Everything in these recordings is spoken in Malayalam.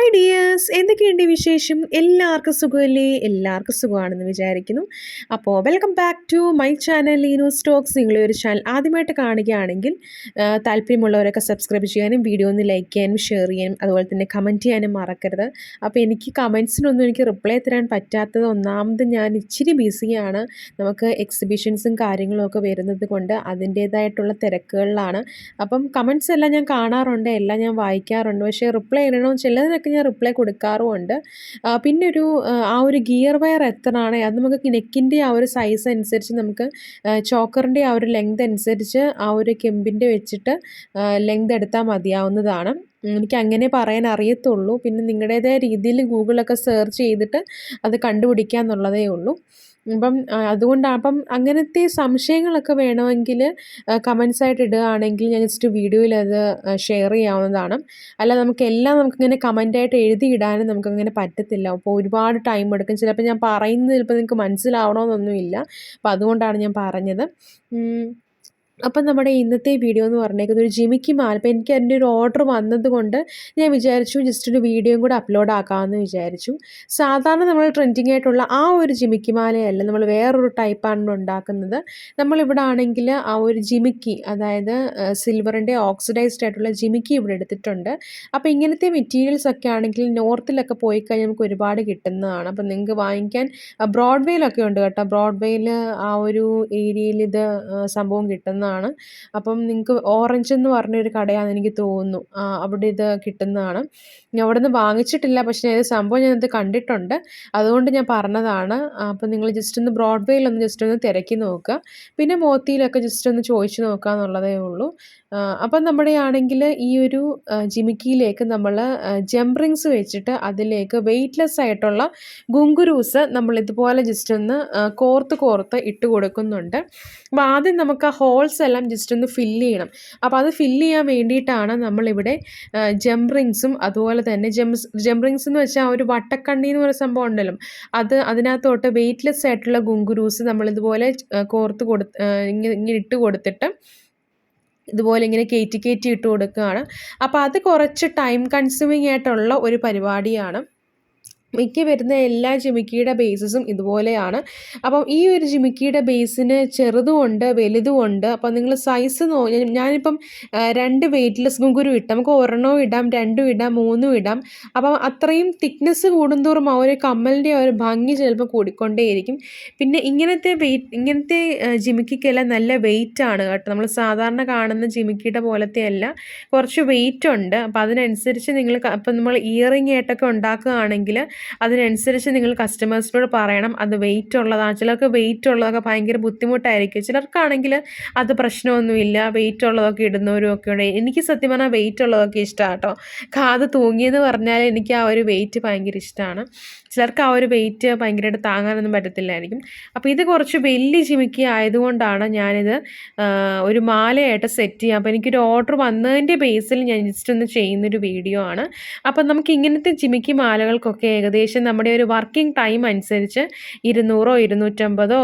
ഹായ് ഡിയേഴ്സ് എന്തൊക്കെയുണ്ട് വിശേഷം? എല്ലാവർക്കും സുഖമല്ലേ? എല്ലാവർക്കും സുഖമാണെന്ന് വിചാരിക്കുന്നു. അപ്പോൾ welcome back to my channel Leenu Stokes നിങ്ങളെ ഒരു ചാനൽ ആദ്യമായിട്ട് കാണുകയാണെങ്കിൽ താല്പര്യമുള്ളവരൊക്കെ സബ്സ്ക്രൈബ് ചെയ്യാനും വീഡിയോ ഒന്ന് ലൈക്ക് ചെയ്യാനും ഷെയർ ചെയ്യാനും അതുപോലെ തന്നെ കമന്റ് ചെയ്യാനും മറക്കരുത്. അപ്പോൾ എനിക്ക് കമൻസിനൊന്നും എനിക്ക് റിപ്ലൈ തരാൻ പറ്റാത്തത് ഒന്നാമത് ഞാൻ ഇച്ചിരി ബിസിയാണ് നമുക്ക് എക്സിബിഷൻസും കാര്യങ്ങളും ഒക്കെ വരുന്നത് കൊണ്ട് അതിന്റേതായിട്ടുള്ള തിരക്കുകളിലാണ്. അപ്പം കമൻസ് എല്ലാം ഞാൻ കാണാറുണ്ട്. എല്ലാം ഞാൻ വായിക്കാറുണ്ട്. പക്ഷേ റിപ്ലൈ ഇടണമെന്ന് ചിലതിനൊക്കെ ഞാൻ റിപ്ലൈ കൊടുക്കാറുമുണ്ട്. പിന്നെ ഒരു ആ, ഒരു ഗിയർ വയർ എത്രയാണ് അത് നമുക്ക് നെക്കിന്റെ ആ ഒരു സൈസ് അനുസരിച്ച് നമുക്ക് ചോക്കറിന്റെ ആ ഒരു ലെങ്ത് അനുസരിച്ച് ആ ഒരു കെമ്പിന്റെ വെച്ചിട്ട് ലെങ്ത് എടുത്താൽ മതിയാവുന്നതാണ്. എനിക്ക് അങ്ങനെ പറയാൻ അറിയത്തുള്ളൂ. പിന്നെ നിങ്ങളുടേതായ രീതിയിൽ ഗൂഗിളൊക്കെ സെർച്ച് ചെയ്തിട്ട് അത് കണ്ടുപിടിക്കുക എന്നുള്ളതേ ഉള്ളൂ. അപ്പം അതുകൊണ്ടാണ് അപ്പം അങ്ങനത്തെ സംശയങ്ങളൊക്കെ വേണമെങ്കിൽ കമൻസ് ആയിട്ട് ഇടുകയാണെങ്കിൽ ഞാൻ ജസ്റ്റ് വീഡിയോയിൽ അത് ഷെയർ ചെയ്യാവുന്നതാണ്. അല്ല നമുക്ക് എല്ലാം നമുക്കിങ്ങനെ കമന്റായിട്ട് എഴുതി ഇടാനും നമുക്കങ്ങനെ പറ്റത്തില്ല. അപ്പോൾ ഒരുപാട് ടൈം എടുക്കും. ചിലപ്പോൾ ഞാൻ പറയുന്നത് ചിലപ്പോൾ നിങ്ങൾക്ക് മനസ്സിലാവണമെന്നൊന്നുമില്ല അപ്പോൾ അതുകൊണ്ടാണ് ഞാൻ പറഞ്ഞത്. അപ്പം നമ്മുടെ ഇന്നത്തെ വീഡിയോ എന്ന് പറഞ്ഞേക്കുന്നത് ഒരു ജിമിക്ക് മാല അപ്പോൾ എനിക്ക് എന്റെ ഒരു ഓർഡർ വന്നതുകൊണ്ട് ഞാൻ വിചാരിച്ചു ജസ്റ്റ് ഒരു വീഡിയോയും കൂടെ അപ്ലോഡ് ആക്കാമെന്ന് വിചാരിച്ചു. സാധാരണ നമ്മൾ ട്രെൻഡിങ് ആയിട്ടുള്ള ആ ഒരു ജിമിക്ക് മാലയല്ല നമ്മൾ വേറൊരു ടൈപ്പാണ് ഉണ്ടാക്കുന്നത്. നമ്മളിവിടെ ആണെങ്കിൽ ആ ഒരു ജിമിക്കി അതായത് സിൽവറിന്റെ ഓക്സിഡൈസ്ഡ് ആയിട്ടുള്ള ജിമിക്കി ഇവിടെ എടുത്തിട്ടുണ്ട്. അപ്പോൾ ഇങ്ങനത്തെ മെറ്റീരിയൽസ് ഒക്കെ ആണെങ്കിൽ നോർത്തിലൊക്കെ പോയി കഴിഞ്ഞാൽ നമുക്ക് ഒരുപാട് കിട്ടുന്നതാണ്. അപ്പം നിങ്ങൾക്ക് വാങ്ങിക്കാൻ ബ്രോഡ്വേയിലൊക്കെ ഉണ്ട് കേട്ടോ. ബ്രോഡ്വേയിൽ ആ ഒരു ഏരിയയിൽ ഇത് സംഭവം കിട്ടുന്നതാണ്. അപ്പം നിങ്ങൾക്ക് ഓറഞ്ച് എന്ന് പറഞ്ഞൊരു കടയാണെന്ന് എനിക്ക് തോന്നുന്നു. അവിടെ ഇത് കിട്ടുന്നതാണ്. ഞാൻ അവിടെ നിന്ന് വാങ്ങിച്ചിട്ടില്ല പക്ഷേ ഇത് സംഭവം ഞാനത് കണ്ടിട്ടുണ്ട്. അതുകൊണ്ട് ഞാൻ പറഞ്ഞതാണ്. അപ്പം നിങ്ങൾ ജസ്റ്റ് ഒന്ന് ബ്രോഡ്വേയിലൊന്ന് ജസ്റ്റ് ഒന്ന് തിരക്കി നോക്കുക. പിന്നെ മോത്തിയിലൊക്കെ ജസ്റ്റ് ഒന്ന് ചോദിച്ചു നോക്കുക എന്നുള്ളതേ ഉള്ളൂ. അപ്പം നമ്മുടെ ആണെങ്കിൽ ഈ ഒരു ജിമിക്കിയിലേക്ക് നമ്മൾ ജംപ്രിങ്സ് വെച്ചിട്ട് അതിലേക്ക് വെയ്റ്റ്ലെസ് ആയിട്ടുള്ള ഗുങ്കുരൂസ് നമ്മൾ ഇതുപോലെ ജസ്റ്റ് ഒന്ന് കോർത്ത് കോർത്ത് ഇട്ട് കൊടുക്കുന്നുണ്ട്. അപ്പോൾ ആദ്യം നമുക്ക് ആ ഹോൾസ് എല്ലാം ജസ്റ്റ് ഒന്ന് ഫില്ല് ചെയ്യണം. അപ്പോൾ അത് ഫില്ല് ചെയ്യാൻ വേണ്ടിയിട്ടാണ് നമ്മളിവിടെ ജംപ് റിങ്സും അതുപോലെ തന്നെ ജംസ് ജംപ് റിങ്സ് എന്ന് വെച്ചാൽ ഒരു വട്ടക്കണ്ണി എന്ന് പറയുന്ന സംഭവം ഉണ്ടല്ലോ. അത് അതിനകത്തോട്ട് വെയ്റ്റ്ലെസ് ആയിട്ടുള്ള ഗുങ്കുരൂസ് നമ്മളിതുപോലെ കോർത്ത് കൊടുത്ത് ഇങ്ങനെ ഇങ്ങനെ ഇട്ട് കൊടുത്തിട്ട് ഇതുപോലെ ഇങ്ങനെ കയറ്റി കയറ്റി ഇട്ട് കൊടുക്കുകയാണ്. അപ്പോൾ അത് കുറച്ച് ടൈം കൺസ്യൂമിങ് ആയിട്ടുള്ള ഒരു പരിപാടിയാണ്. മിക്ക വരുന്ന എല്ലാ ജിമിക്കിയുടെ ബേസസും ഇതുപോലെയാണ്. അപ്പം ഈ ഒരു ജിമിക്കിയുടെ ബേസിന് ചെറുതുമുണ്ട് വലുതുമുണ്ട്. അപ്പം നിങ്ങൾ സൈസ് നോ ഞാനിപ്പം രണ്ട് വെയ്റ്റ്ലെസ് ഗുങ്കുരു ഇട്ടു നമുക്ക് ഒരെണ്ണവും ഇടാം രണ്ടും ഇടാം മൂന്നും ഇടാം. അപ്പം അത്രയും തിക്നെസ് കൂടുന്തോറും ആ ഒരു കമ്മലിന്റെ ആ ഒരു ഭംഗി ചിലപ്പോൾ കൂടിക്കൊണ്ടേയിരിക്കും. പിന്നെ ഇങ്ങനത്തെ വെയിറ്റ് ഇങ്ങനത്തെ ജിമിക്കിക്കെല്ലാം നല്ല വെയിറ്റ് ആണ് കേട്ടോ. നമ്മൾ സാധാരണ കാണുന്ന ജിമിക്കിയുടെ പോലത്തെ അല്ല. കുറച്ച് വെയിറ്റ് ഉണ്ട്. അപ്പം അതിനനുസരിച്ച് നിങ്ങൾ അപ്പം നമ്മൾ ഇയറിങ് ആയിട്ടൊക്കെ ഉണ്ടാക്കുകയാണെങ്കിൽ അതിനനുസരിച്ച് നിങ്ങൾ കസ്റ്റമേഴ്സിനോട് പറയണം. അത് വെയിറ്റ് ഉള്ളതാണ്. ചിലർക്ക് വെയിറ്റ് ഉള്ളതൊക്കെ ഭയങ്കര ബുദ്ധിമുട്ടായിരിക്കും. ചിലർക്കാണെങ്കിൽ അത് പ്രശ്നമൊന്നുമില്ല. വെയിറ്റ് ഉള്ളതൊക്കെ ഇടുന്നവരും ഒക്കെ ഉണ്ട്. എനിക്ക് സത്യം പറഞ്ഞാൽ വെയിറ്റ് ഉള്ളതൊക്കെ ഇഷ്ടമാണ് കേട്ടോ കാത് തൂങ്ങിയെന്ന് പറഞ്ഞാൽ എനിക്ക് ആ ഒരു വെയിറ്റ് ഭയങ്കര ഇഷ്ടമാണ് ചിലർക്ക് ആ ഒരു വെയിറ്റ് ഭയങ്കരമായിട്ട് താങ്ങാനൊന്നും പറ്റത്തില്ലായിരിക്കും. അപ്പോൾ ഇത് കുറച്ച് വലിയ ചിമിക്കി ആയതുകൊണ്ടാണ് ഞാനിത് ഒരു മാലയായിട്ട് സെറ്റ് ചെയ്യാം. അപ്പോൾ എനിക്കൊരു ഓർഡർ വന്നതിന്റെ ബേസിൽ ഞാൻ ജസ്റ്റ് ഒന്ന് ചെയ്യുന്നൊരു വീഡിയോ ആണ്. അപ്പം നമുക്ക് ഇങ്ങനത്തെ ചിമിക്കി മാലകൾക്കൊക്കെ ഏകദേശം നമ്മുടെ ഒരു വർക്കിംഗ് ടൈം അനുസരിച്ച് ഇരുന്നൂറോ ഇരുന്നൂറ്റമ്പതോ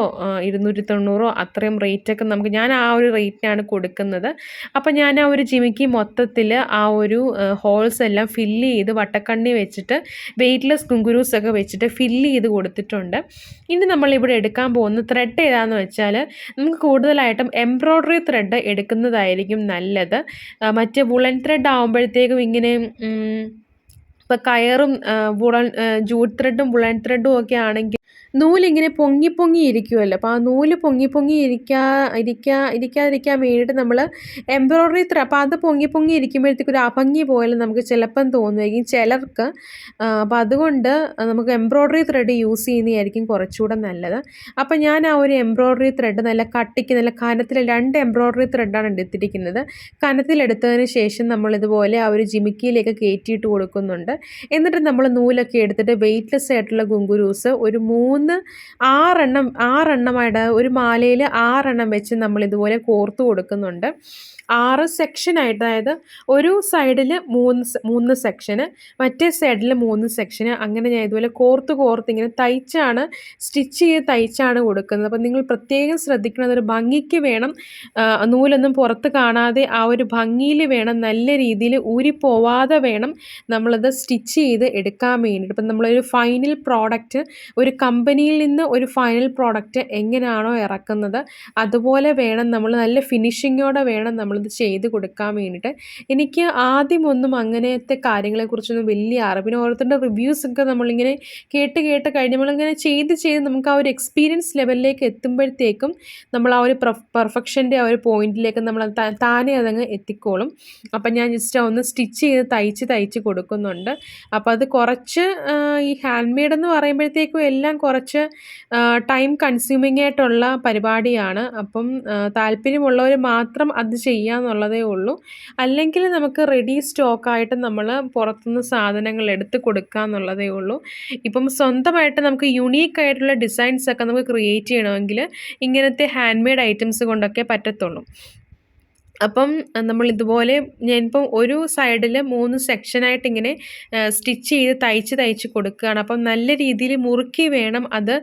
ഇരുന്നൂറ്റി തൊണ്ണൂറോ അത്രയും റേറ്റൊക്കെ നമുക്ക് ഞാൻ ആ ഒരു റേറ്റിനാണ് കൊടുക്കുന്നത്. അപ്പോൾ ഞാൻ ആ ഒരു ജിമിക്ക് മൊത്തത്തിൽ ആ ഒരു ഹോൾസ് എല്ലാം ഫില്ല് ചെയ്ത് വട്ടക്കണ്ണി വെച്ചിട്ട് വെയ്റ്റ്ലെസ് കുങ്കുരൂസ് ഒക്കെ വെച്ചിട്ട് ഫില്ല് ചെയ്ത് കൊടുത്തിട്ടുണ്ട്. ഇനി നമ്മളിവിടെ എടുക്കാൻ പോകുന്ന ത്രെഡ് ഏതാണെന്ന് വെച്ചാൽ നമുക്ക് കൂടുതലായിട്ടും എംബ്രോയ്ഡറി ത്രെഡ് എടുക്കുന്നതായിരിക്കും നല്ലത്. മറ്റേ വുളൻ ത്രെഡ് ആകുമ്പോഴത്തേക്കും ഇങ്ങനെ ഉം, ഇപ്പം കയറും വുളൻ ജൂട്ട് ത്രെഡും വുളൻ ത്രെഡും ഒക്കെ ആണെങ്കിൽ നൂലിങ്ങനെ പൊങ്ങി പൊങ്ങി ഇരിക്കുമല്ലോ അപ്പോൾ ആ നൂൽ പൊങ്ങി പൊങ്ങി ഇരിക്കാ ഇരിക്കാ ഇരിക്കാതിരിക്കാൻ വേണ്ടിയിട്ട് നമ്മൾ എംബ്രോയ്ഡറി ത്ര അപ്പോൾ അത് പൊങ്ങി പൊങ്ങി ഇരിക്കുമ്പോഴത്തേക്ക് ഒരു അഭംഗി പോലെ നമുക്ക് ചിലപ്പം തോന്നുമായിരിക്കും ചിലർക്ക്. അപ്പോൾ അതുകൊണ്ട് നമുക്ക് എംബ്രോയ്ഡറി ത്രെഡ് യൂസ് ചെയ്യുന്നതായിരിക്കും കുറച്ചുകൂടെ നല്ലത്. അപ്പോൾ ഞാൻ ആ ഒരു എംബ്രോയ്ഡറി ത്രെഡ് നല്ല കട്ടിക്ക് നല്ല കനത്തിൽ രണ്ട് എംബ്രോയ്ഡറി ത്രെഡാണ് എടുത്തിരിക്കുന്നത്. കനത്തിലെടുത്തതിന് ശേഷം നമ്മൾ ഇതുപോലെ ആ ഒരു ജിമിക്കിയിലേക്ക് കയറ്റിയിട്ട് കൊടുക്കുന്നുണ്ട്. എന്നിട്ട് നമ്മൾ നൂലൊക്കെ എടുത്തിട്ട് വെയ്റ്റ്ലെസ് ആയിട്ടുള്ള ഗുങ്കുരൂസ് ഒരു മൂന്ന് ആറെണ്ണം ആറെണ്ണമായിട്ട് ഒരു മാലയിൽ ആറെണ്ണം വെച്ച് നമ്മൾ ഇതുപോലെ കോർത്ത് കൊടുക്കുന്നുണ്ട്. ആറ് സെക്ഷനായിട്ട് അതായത് ഒരു സൈഡിൽ മൂന്ന് മൂന്ന് സെക്ഷന് മറ്റേ സൈഡിൽ മൂന്ന് സെക്ഷന് അങ്ങനെ ഞാൻ ഇതുപോലെ കോർത്ത് കോർത്ത് ഇങ്ങനെ തയ്ച്ചാണ് സ്റ്റിച്ച് ചെയ്ത് തയ്ച്ചാണ് കൊടുക്കുന്നത്. അപ്പം നിങ്ങൾ പ്രത്യേകം ശ്രദ്ധിക്കണം അതൊരു ഭംഗിക്ക് വേണം. നൂലൊന്നും പുറത്ത് കാണാതെ ആ ഒരു ഭംഗിയിൽ വേണം നല്ല രീതിയിൽ ഊരിപ്പോവാതെ വേണം നമ്മളത് സ്റ്റിച്ച് ചെയ്ത് എടുക്കാൻ വേണ്ടിയിട്ട്. ഇപ്പം നമ്മളൊരു ഫൈനൽ പ്രോഡക്റ്റ് ഒരു കമ്പനിയിൽ നിന്ന് ഒരു ഫൈനൽ പ്രോഡക്റ്റ് എങ്ങനെയാണോ ഇറക്കുന്നത് അതുപോലെ വേണം നമ്മൾ നല്ല ഫിനിഷിങ്ങോടെ വേണം നമ്മളിത് ചെയ്ത് കൊടുക്കാൻ വേണ്ടിയിട്ട്. എനിക്ക് ആദ്യമൊന്നും അങ്ങനത്തെ കാര്യങ്ങളെക്കുറിച്ചൊന്നും വലിയ അറിവിന് ഓരോരുത്തരുടെ റിവ്യൂസൊക്കെ നമ്മളിങ്ങനെ കേട്ട് കേട്ട് കഴിഞ്ഞ് നമ്മളിങ്ങനെ ചെയ്ത് ചെയ്ത് നമുക്ക് ആ ഒരു എക്സ്പീരിയൻസ് ലെവലിലേക്ക് എത്തുമ്പോഴത്തേക്കും നമ്മൾ ആ ഒരു പെർഫെക്ഷന്റെ ആ ഒരു പോയിന്റിലേക്ക് നമ്മൾ താനെ അതങ്ങ് എത്തിക്കോളും. അപ്പം ഞാൻ ജസ്റ്റ് ഒന്ന് സ്റ്റിച്ച് ചെയ്ത് തയ്ച്ച് തയ്ച്ച് കൊടുക്കുന്നുണ്ട്. അപ്പോൾ അത് കുറച്ച് ഈ ഹാൻഡ് മെയ്ഡ് എന്ന് പറയുമ്പോഴത്തേക്കും എല്ലാം കുറച്ച് ടൈം കൺസ്യൂമിംഗ് ആയിട്ടുള്ള പരിപാടിയാണ്. അപ്പം താല്പര്യമുള്ളവർ മാത്രം അത് ചെയ്യാന്നുള്ളതേ ഉള്ളൂ. അല്ലെങ്കിൽ നമുക്ക് റെഡി സ്റ്റോക്കായിട്ട് നമ്മൾ പുറത്തുനിന്ന് സാധനങ്ങൾ എടുത്ത് കൊടുക്കുക എന്നുള്ളതേ ഉള്ളൂ. ഇപ്പം സ്വന്തമായിട്ട് നമുക്ക് യുണീക്ക് ആയിട്ടുള്ള ഡിസൈൻസ് ഒക്കെ നമുക്ക് ക്രിയേറ്റ് ചെയ്യണമെങ്കിൽ ഇങ്ങനത്തെ ഹാൻഡ് മെയ്ഡ് ഐറ്റംസ് കൊണ്ടൊക്കെ പറ്റത്തുള്ളൂ. അപ്പം നമ്മൾ ഇതുപോലെ ഞാനിപ്പം ഒരു സൈഡിൽ മൂന്ന് സെക്ഷനായിട്ട് ഇങ്ങനെ സ്റ്റിച്ച് ചെയ്ത് തയ്ച്ച് തയ്ച്ച് കൊടുക്കുകയാണ്. അപ്പം നല്ല രീതിയിൽ മുറുക്കി വേണം അത്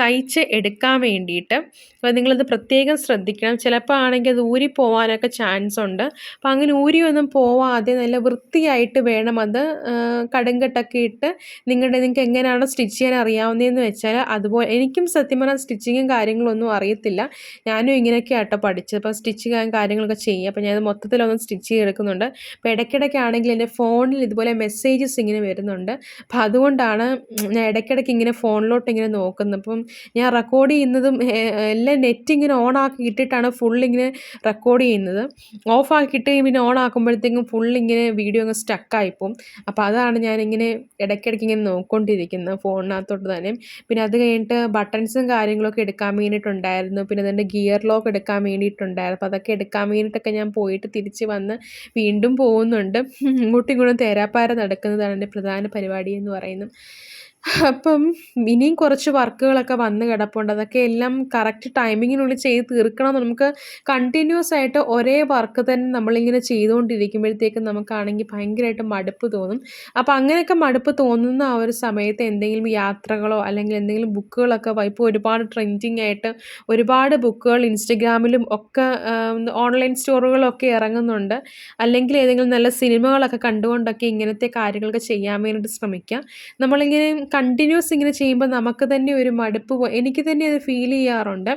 തയ്ച്ച് എടുക്കാൻ വേണ്ടിയിട്ട്. അപ്പോൾ നിങ്ങളത് പ്രത്യേകം ശ്രദ്ധിക്കണം. ചിലപ്പോൾ ആണെങ്കിൽ അത് ഊരി പോകാനൊക്കെ ചാൻസ് ഉണ്ട്. അപ്പോൾ അങ്ങനെ ഊരിയൊന്നും പോവാതെ നല്ല വൃത്തിയായിട്ട് വേണം അത് കടുങ്കട്ടൊക്കെ ഇട്ട് നിങ്ങളുടെ നിങ്ങൾക്ക് എങ്ങനെയാണ് സ്റ്റിച്ച് ചെയ്യാൻ അറിയാവുന്നതെന്ന് വെച്ചാൽ അതുപോലെ എനിക്കും സത്യം പറഞ്ഞാൽ സ്റ്റിച്ചിങ്ങും കാര്യങ്ങളൊന്നും അറിയത്തില്ല. ഞാനും ഇങ്ങനെയൊക്കെ ആട്ടോ പഠിച്ചത്. അപ്പോൾ സ്റ്റിച്ച് കാര്യങ്ങളൊക്കെ ചെയ്യും അപ്പോൾ ഞാൻ മൊത്തത്തിലൊന്നും സ്റ്റിച്ച് ചെയ്തെടുക്കുന്നുണ്ട്. അപ്പോൾ ഇടയ്ക്കിടയ്ക്കാണെങ്കിൽ എന്റെ ഫോണിൽ ഇതുപോലെ മെസ്സേജസ് ഇങ്ങനെ വരുന്നുണ്ട്. അപ്പോൾ അതുകൊണ്ടാണ് ഞാൻ ഇടയ്ക്കിടയ്ക്ക് ഇങ്ങനെ ഫോണിലോട്ട് ഇങ്ങനെ നോക്കുന്നത്. അപ്പം ഞാൻ റെക്കോർഡ് ചെയ്യുന്നതും എല്ലാം നെറ്റ് ഇങ്ങനെ ഓൺ ആക്കി ഇട്ടിട്ടാണ് ഫുൾ ഇങ്ങനെ റെക്കോർഡ് ചെയ്യുന്നത്. ഓഫ് ആക്കിയിട്ട് പിന്നെ ഓൺ ആക്കുമ്പോഴത്തേക്കും ഫുൾ ഇങ്ങനെ വീഡിയോ അങ്ങ് സ്റ്റക്കായിപ്പോവും അപ്പോൾ അതാണ് ഞാനിങ്ങനെ ഇടയ്ക്കിടയ്ക്ക് ഇങ്ങനെ നോക്കിക്കൊണ്ടിരിക്കുന്നത് ഫോണിനകത്തോട്ട് തന്നെ. പിന്നെ അത് കഴിഞ്ഞിട്ട് ബട്ടൺസും കാര്യങ്ങളൊക്കെ എടുക്കാൻ വേണ്ടിയിട്ടുണ്ടായിരുന്നു. പിന്നെ അതിന്റെ ഗിയർ ലോക്ക് എടുക്കാൻ വേണ്ടിയിട്ടുണ്ടായിരുന്നു. അപ്പോൾ അതൊക്കെ എടുക്കാൻ വേണ്ടിയിട്ടൊക്കെ ഞാൻ പോയിട്ട് തിരിച്ച് വന്ന് വീണ്ടും പോകുന്നുണ്ട്. ഇങ്ങോട്ടും ഇങ്ങോട്ടും തേരാപ്പാര നടക്കുന്നതാണ് എന്റെ പ്രധാന പരിപാടി എന്ന് പറയുന്നത് അപ്പം ഇനിയും കുറച്ച് വർക്കുകളൊക്കെ വന്ന് കിടപ്പുണ്ട്. അതൊക്കെ എല്ലാം കറക്റ്റ് ടൈമിങ്ങിനുള്ളിൽ ചെയ്ത് തീർക്കണം നമുക്ക് കണ്ടിന്യൂസ് ആയിട്ട് ഒരേ വർക്ക് തന്നെ നമ്മളിങ്ങനെ ചെയ്തുകൊണ്ടിരിക്കുമ്പോഴത്തേക്കും നമുക്കാണെങ്കിൽ ഭയങ്കരമായിട്ട് മടുപ്പ് തോന്നും. അപ്പം അങ്ങനെയൊക്കെ മടുപ്പ് തോന്നുന്ന ആ ഒരു സമയത്ത് എന്തെങ്കിലും യാത്രകളോ അല്ലെങ്കിൽ എന്തെങ്കിലും ബുക്കുകളൊക്കെ ഇപ്പോൾ ഒരുപാട് ട്രെൻഡിങ് ആയിട്ട് ഒരുപാട് ബുക്കുകൾ ഇൻസ്റ്റഗ്രാമിലും ഒക്കെ ഓൺലൈൻ സ്റ്റോറുകളൊക്കെ ഇറങ്ങുന്നുണ്ട്. അല്ലെങ്കിൽ ഏതെങ്കിലും നല്ല സിനിമകളൊക്കെ കണ്ടുകൊണ്ടൊക്കെ ഇങ്ങനത്തെ കാര്യങ്ങളൊക്കെ ചെയ്യാൻ വേണ്ടിയിട്ട് ശ്രമിക്കുക നമ്മളിങ്ങനെ കണ്ടിന്യൂസ് ഇങ്ങനെ ചെയ്യുമ്പോൾ നമുക്ക് തന്നെ ഒരു മടുപ്പ് എനിക്ക് തന്നെ അത് ഫീൽ ചെയ്യാറുണ്ട്.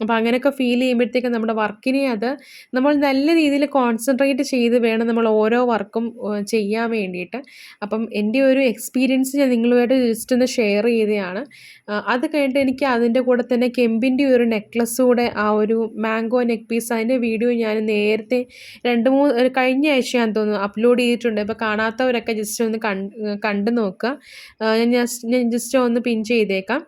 അപ്പോൾ അങ്ങനെയൊക്കെ ഫീൽ ചെയ്യുമ്പോഴത്തേക്കും നമ്മുടെ വർക്കിനെ അത് നമ്മൾ നല്ല രീതിയിൽ കോൺസെൻട്രേറ്റ് ചെയ്ത് വേണം നമ്മൾ ഓരോ വർക്കും ചെയ്യാൻ വേണ്ടിയിട്ട്. അപ്പം എന്റെ ഒരു എക്സ്പീരിയൻസ് ഞാൻ നിങ്ങളുമായിട്ട് ജസ്റ്റ് ഒന്ന് ഷെയർ ചെയ്തതാണ്. അത് കഴിഞ്ഞിട്ട് എനിക്ക് അതിന്റെ കൂടെ തന്നെ കെമ്പിന്റെ ഒരു നെക്ലസ് കൂടെ ആ ഒരു മാംഗോ നെക്ക് പീസ് അതിന്റെ വീഡിയോ ഞാൻ നേരത്തെ രണ്ട് മൂന്ന് കഴിഞ്ഞ ആഴ്ച ഞാൻ തോന്നുന്നു അപ്ലോഡ് ചെയ്തിട്ടുണ്ട്. അപ്പോൾ കാണാത്തവരൊക്കെ ജസ്റ്റ് ഒന്ന് കണ്ട് കണ്ടു നോക്കുക. ഞാൻ ഞാൻ ജസ്റ്റ് ഒന്ന് പിൻ ചെയ്തേക്കാം.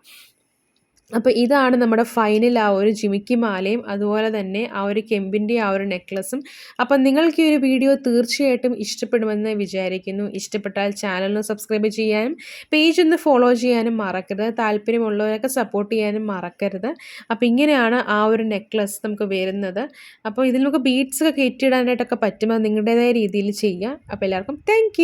അപ്പോൾ ഇതാണ് നമ്മുടെ ഫൈനൽ ആ ഒരു ജിമിക്കി മാലയും അതുപോലെ തന്നെ ആ ഒരു കെമ്പിന്റെ ആ ഒരു നെക്ലസും അപ്പം നിങ്ങൾക്ക് ഈ ഒരു വീഡിയോ തീർച്ചയായിട്ടും ഇഷ്ടപ്പെടുമെന്ന് വിചാരിക്കുന്നു. ഇഷ്ടപ്പെട്ടാൽ ചാനലിന് സബ്സ്ക്രൈബ് ചെയ്യാനും പേജ് ഒന്ന് ഫോളോ ചെയ്യാനും മറക്കരുത്. താല്പര്യമുള്ളവരൊക്കെ സപ്പോർട്ട് ചെയ്യാനും മറക്കരുത്. അപ്പോൾ ഇങ്ങനെയാണ് ആ ഒരു നെക്ലസ് നമുക്ക് വരുന്നത്. അപ്പോൾ ഇതിൽ നമുക്ക് ബീഡ്സ് ഒക്കെ കയറ്റിയിടാനായിട്ടൊക്കെ പറ്റുമ്പോൾ നിങ്ങളുടേതായ രീതിയിൽ ചെയ്യുക അപ്പോൾ എല്ലാവർക്കും താങ്ക്